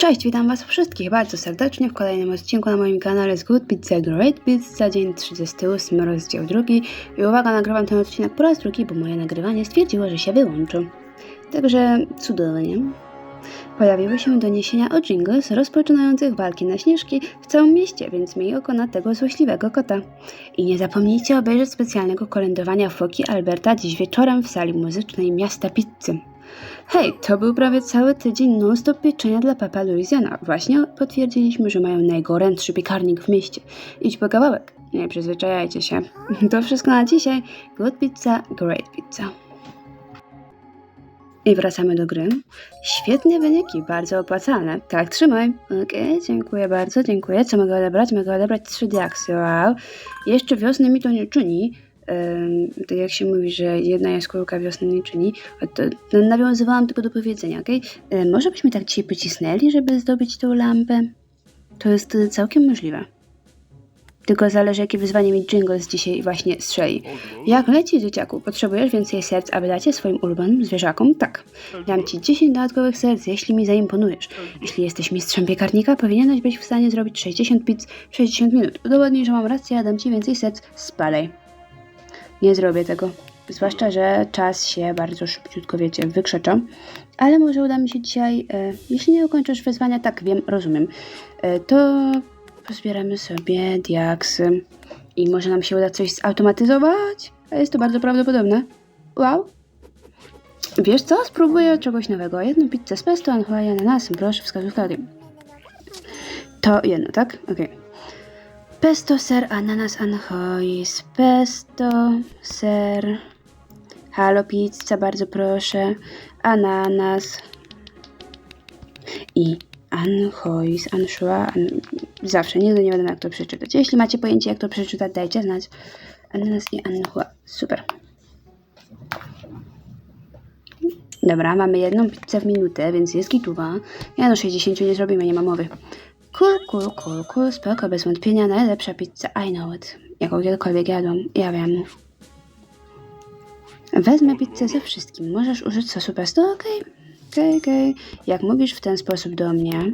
Cześć, witam Was wszystkich bardzo serdecznie w kolejnym odcinku na moim kanale z Good Pizza Great Pizza, dzień 38, rozdział drugi. I uwaga, nagrywam ten odcinek po raz drugi, bo moje nagrywanie stwierdziło, że się wyłączy. Także cudownie. Pojawiły się doniesienia o jingles rozpoczynających walki na śnieżki w całym mieście, więc miej oko na tego złośliwego kota. I nie zapomnijcie obejrzeć specjalnego kolędowania Foki Alberta dziś wieczorem w sali muzycznej Miasta Pizzy. Hej, to był prawie cały tydzień non-stop pieczenia dla Papa Louisiana. Właśnie potwierdziliśmy, że mają najgorętszy piekarnik w mieście. Idź po kawałek. Nie przyzwyczajajcie się. To wszystko na dzisiaj. Good pizza, great pizza. I wracamy do gry. Świetne wyniki, bardzo opłacalne. Tak, trzymaj. Okej, dziękuję bardzo, dziękuję. Co mogę odebrać? Mogę odebrać trzy diaksy, wow. Jeszcze wiosny mi to nie czyni. Tak jak się mówi, że jedna jaskółka wiosny nie czyni, to to nawiązywałam tylko do powiedzenia? Ym, Może byśmy tak dzisiaj pocisnęli, żeby zdobyć tą lampę? To jest y, całkiem możliwe. Tylko zależy, jakie wyzwanie mi Jingles dzisiaj właśnie strzeli. Jak leci, dzieciaku? Potrzebujesz więcej serc, aby dać je swoim ulubionym zwierzakom? Tak. Dam ci 10 dodatkowych serc, jeśli mi zaimponujesz. Jeśli jesteś mistrzem piekarnika, powinieneś być w stanie zrobić 60 pizz w 60 minut. Udowodnij, że mam rację, a dam ci więcej serc. Spadaj. Nie zrobię tego. Zwłaszcza, że czas się bardzo szybciutko, wiecie, wykrzecza. Ale może uda mi się dzisiaj, e, jeśli nie ukończysz wyzwania, tak wiem, rozumiem, e, to pozbieramy sobie diaksy i może nam się uda coś zautomatyzować. A jest to bardzo prawdopodobne. Wow. Wiesz co? Spróbuję czegoś nowego. Jedną pizzę z pesto, anchoa i ananasem. Proszę, wskazówka. To jedno, tak? Okej. Pesto, ser, ananas, anchois. Pesto, ser. Halo pizza, bardzo proszę. Ananas. I anchois, anchoa. An... Zawsze, nigdy nie wiadomo jak to przeczytać. Jeśli macie pojęcie jak to przeczytać, dajcie znać. Ananas i anchoa. Super. Dobra, mamy jedną pizzę w minutę, więc jest gituwa. Ja no 60 nie zrobimy, nie ma mowy. Cool, cool, cool, cool, spoko, bez wątpienia najlepsza pizza, I know it. Jaką kiedykolwiek jadłam, ja wiem. Wezmę pizzę ze wszystkim, możesz użyć sosu pesto, okej, okej, okej. Jak mówisz w ten sposób do mnie,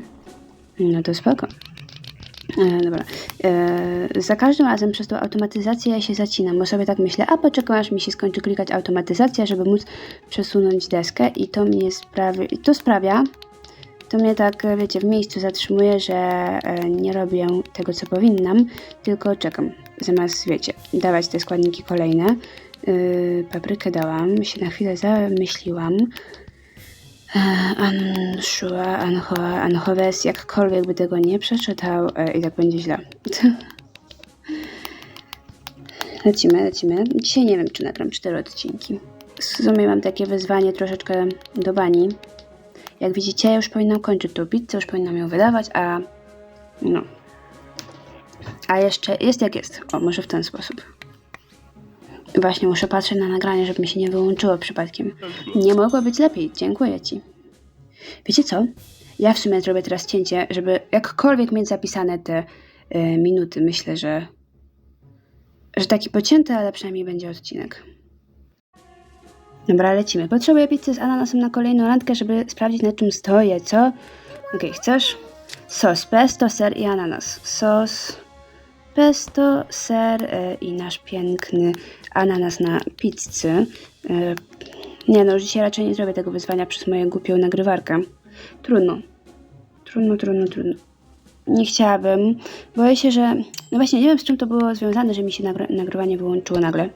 no to spoko. E, dobra. E, za każdym razem przez tą automatyzację ja się zacinam, bo sobie tak myślę, a poczekam aż mi się skończy klikać automatyzacja, żeby móc przesunąć deskę i to mnie sprawia, i to sprawia, to mnie tak, e, wiecie, w miejscu zatrzymuje, że e, nie robię tego, co powinnam, tylko czekam. Zamiast, wiecie, dawać te składniki kolejne. Yy, paprykę dałam, się na chwilę zamyśliłam. E, Anshua, Anchoa, Anchoves, jakkolwiek by tego nie przeczytał i tak będzie źle. lecimy, lecimy. Dzisiaj nie wiem, czy nagram cztery odcinki. W sumie mam takie wyzwanie troszeczkę do bani. Jak widzicie, już powinnam kończyć tą pizzę, już powinnam ją wydawać, a no. A jeszcze jest jak jest. O, może w ten sposób. Właśnie muszę patrzeć na nagranie, żeby mi się nie wyłączyło przypadkiem. Nie mogło być lepiej, dziękuję Ci. Wiecie co? Ja w sumie zrobię teraz cięcie, żeby jakkolwiek mieć zapisane te y, minuty. Myślę, że, że taki pocięty, ale przynajmniej będzie odcinek. Dobra, lecimy. Potrzebuję pizzy z ananasem na kolejną randkę, żeby sprawdzić na czym stoję, co? Okej, chcesz? Sos pesto, ser i ananas. Sos, pesto, ser e, i nasz piękny ananas na pizzy. E, nie no, już dzisiaj raczej nie zrobię tego wyzwania przez moją głupią nagrywarkę. Trudno. Trudno, trudno, trudno. Nie chciałabym. Boję się, że... No właśnie, nie wiem z czym to było związane, że mi się nagry nagrywanie wyłączyło nagle.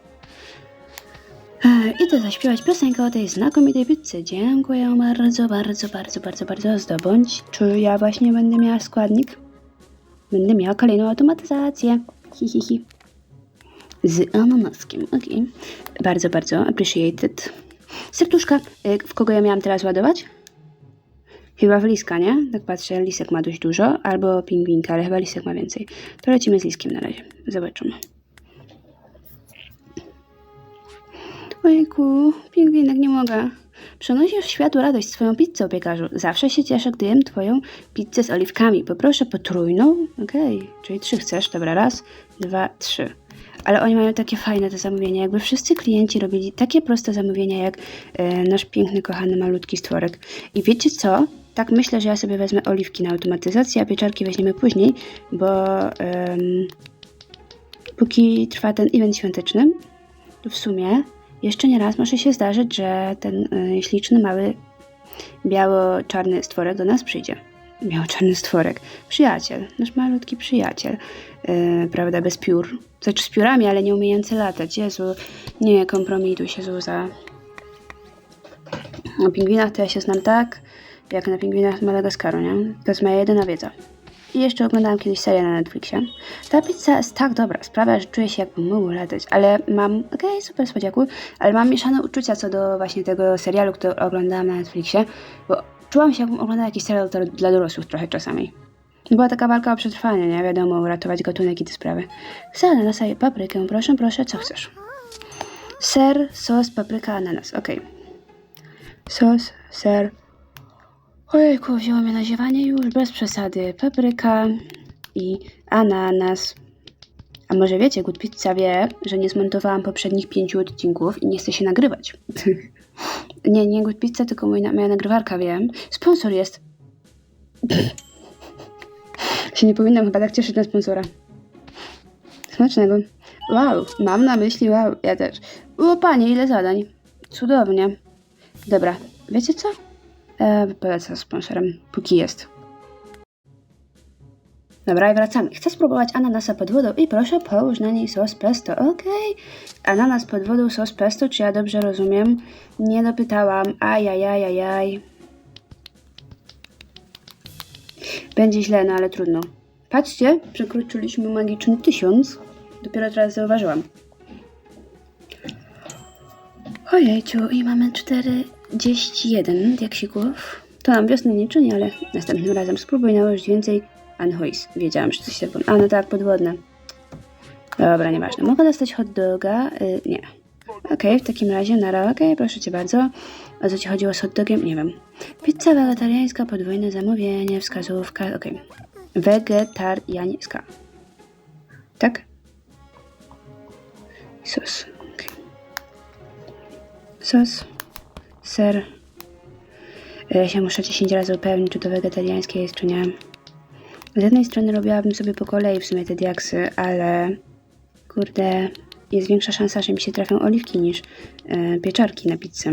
Idę zaśpiewać piosenkę o tej znakomitej pizzy. Dziękuję bardzo, bardzo, bardzo, bardzo, bardzo. Zdobądź. Czy ja właśnie będę miała składnik? Będę miała kolejną automatyzację. Hi, hi, hi. Z ananaskiem, okej. Bardzo, bardzo appreciated. Serduszka. E, W kogo ja miałam teraz ładować? Chyba w liska, nie? Tak patrzę, lisek ma dość dużo. Albo pingwinka, ale chyba lisek ma więcej. To lecimy z liskiem na razie. Zobaczymy. Ojku, pingwinek, nie mogę. Przenosisz światu radość swoją pizzą, piekarzu. Zawsze się cieszę, gdy jem twoją pizzę z oliwkami. Poproszę potrójną. Okej, czyli trzy chcesz. Dobra, raz, dwa, trzy. Ale oni mają takie fajne te zamówienia, jakby wszyscy klienci robili takie proste zamówienia, jak e, nasz piękny, kochany, malutki stworek. I wiecie co? tak myślę, że ja sobie wezmę oliwki na automatyzację, a pieczarki weźmiemy później, bo póki trwa ten event świąteczny, to w sumie jeszcze nie raz może się zdarzyć, że ten y, śliczny, mały, biało-czarny stworek do nas przyjdzie. Biało-czarny stworek. Przyjaciel, nasz malutki przyjaciel. Yy, prawda, bez piór. Znaczy z piórami, ale nie umiejący latać. Jezu, nie kompromituj się, Zuza. Na pingwinach to ja się znam tak, jak na pingwinach z Madagaskaru, nie? To jest moja jedyna wiedza. I jeszcze oglądałam kiedyś serię na Netflixie. Ta pizza jest tak dobra, sprawia, że czuję się jakbym mógł latać, ale mam, okej, super słodziaku, ale mam mieszane uczucia co do właśnie tego serialu, który oglądałam na Netflixie, bo czułam się jakbym oglądała jakiś serial dla- dorosłych trochę czasami. Była taka walka o przetrwanie, nie wiadomo, uratować gatunek i te sprawy. Salę na sobie paprykę, proszę, proszę, co chcesz? Ser, sos, papryka, ananas, okej. Sos, ser, Ojejku, wzięło mnie na ziewanie już bez przesady. Papryka i ananas. A może wiecie, Good Pizza wie, że nie zmontowałam poprzednich pięciu odcinków i nie chce się nagrywać. nie, nie Good Pizza, tylko mój, moja nagrywarka wie. Sponsor jest. się nie powinnam chyba tak cieszyć na sponsora. Smacznego. Wow, mam na myśli, wow, ja też. O panie, ile zadań. Cudownie. Dobra, wiecie co? E, polecam sponsorem, póki jest. Dobra, i wracamy. Chcę spróbować ananasa pod wodą i proszę połóż na niej sos pesto. Okej. Ananas pod wodą, sos pesto, czy ja dobrze rozumiem? Nie dopytałam. Ajajajajaj. Będzie źle, no ale trudno. Patrzcie, przekroczyliśmy magiczny tysiąc. Dopiero teraz zauważyłam. Ojejciu, i mamy 41 diaksików. To nam wiosny nie czyni, ale następnym razem spróbuj nałożyć więcej anchois. Wiedziałam, że coś się... A no tak, podwodne. Dobra, nieważne. Mogę dostać hot doga? Y, nie. Okej, w takim razie, nara, okej, proszę cię bardzo. O co ci chodziło z hot dogiem? Nie wiem. Pizza wegetariańska, podwójne zamówienie, wskazówka, okej. Wegetariańska. Tak? Sos. okej. Sos, ser. Ja się muszę 10 razy upewnić, czy to wegetariańskie jest, czy nie. Z jednej strony robiłabym sobie po kolei w sumie te diaksy, ale kurde, jest większa szansa, że mi się trafią oliwki niż e, pieczarki na pizzę.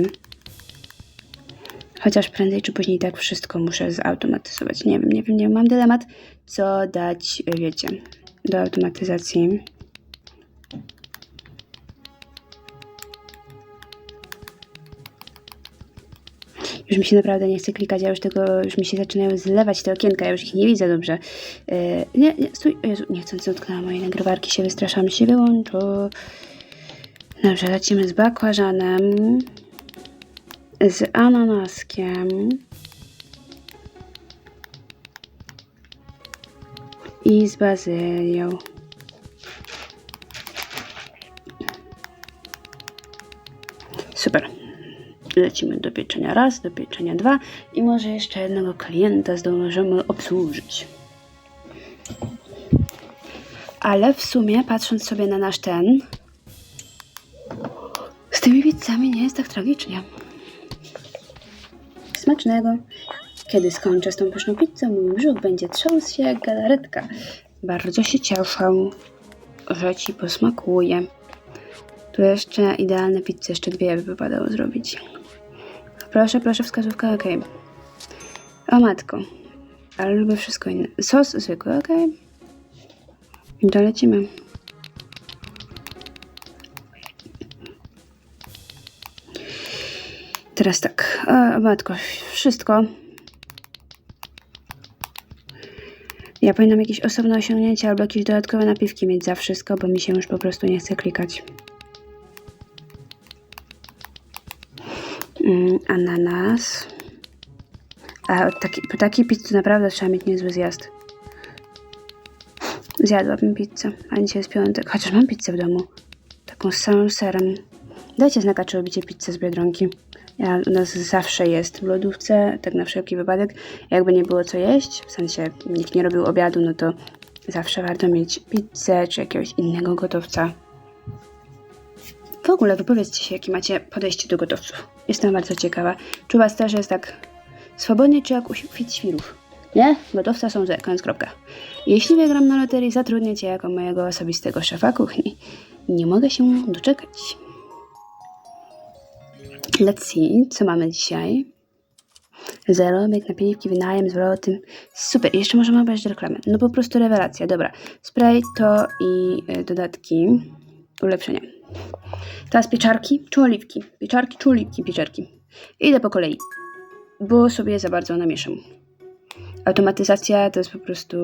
Chociaż prędzej czy później tak wszystko muszę zautomatyzować. Nie wiem, nie wiem, nie wiem. Mam dylemat, co dać, e, wiecie, do automatyzacji. Już mi się naprawdę nie chce klikać, ja już tego, już mi się zaczynają zlewać te okienka, ja już ich nie widzę dobrze. E, nie, nie, stój, Jezu, niechcący dotknęłam mojej nagrywarki, się wystraszam, się wyłączył. Dobrze, lecimy z bakłażanem, z ananaskiem i z bazylią. Super. Lecimy do pieczenia raz, do pieczenia dwa i może jeszcze jednego klienta zdążymy obsłużyć. Ale w sumie, patrząc sobie na nasz ten, z tymi pizzami nie jest tak tragicznie. Smacznego. Kiedy skończę z tą pyszną pizzą, mój brzuch będzie trząsł się jak galaretka. Bardzo się cieszę, że ci posmakuje. Tu jeszcze idealne pizze, jeszcze dwie by wypadało zrobić. Proszę, proszę, wskazówka, ok. O matko, ale lubię wszystko inne. Sos zwykły, ok. I to lecimy. Teraz tak, o matko, wszystko. Ja powinnam jakieś osobne osiągnięcia albo jakieś dodatkowe napiwki mieć za wszystko, bo mi się już po prostu nie chce klikać. Ananas. A taki, takiej pizzy naprawdę trzeba mieć niezły zjazd. Zjadłabym pizzę, a dzisiaj jest piątek. Chociaż mam pizzę w domu. Taką z samym serem. Dajcie znaka, czy robicie pizzę z Biedronki. Ja, u nas zawsze jest w lodówce, tak na wszelki wypadek. Jakby nie było co jeść, w sensie nikt nie robił obiadu, no to zawsze warto mieć pizzę czy jakiegoś innego gotowca. W ogóle wypowiedzcie się, jakie macie podejście do gotowców. Jestem bardzo ciekawa. Czy u was też jest tak Swobodnie czy jak u świrów. Nie? Gotowca są ze, koniec kropka. Jeśli wygram na loterii, zatrudnię cię jako mojego osobistego szefa kuchni. Nie mogę się doczekać. Let's see, co mamy dzisiaj? Zarobek, napiwki, wynajem, zwroty. Super, jeszcze możemy obejrzeć reklamę. No po prostu rewelacja, dobra. Spray to i y, dodatki, ulepszenia. Teraz pieczarki czy oliwki? Pieczarki czy oliwki? Pieczarki. Idę po kolei, bo sobie za bardzo namieszam. Automatyzacja to jest po prostu...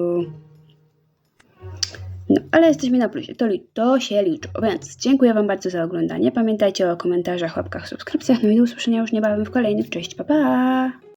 No, ale jesteśmy na plusie, to, to się liczy. Więc dziękuję Wam bardzo za oglądanie. Pamiętajcie o komentarzach, łapkach, subskrypcjach. No i do usłyszenia już niebawem w kolejnych. Cześć, pa pa!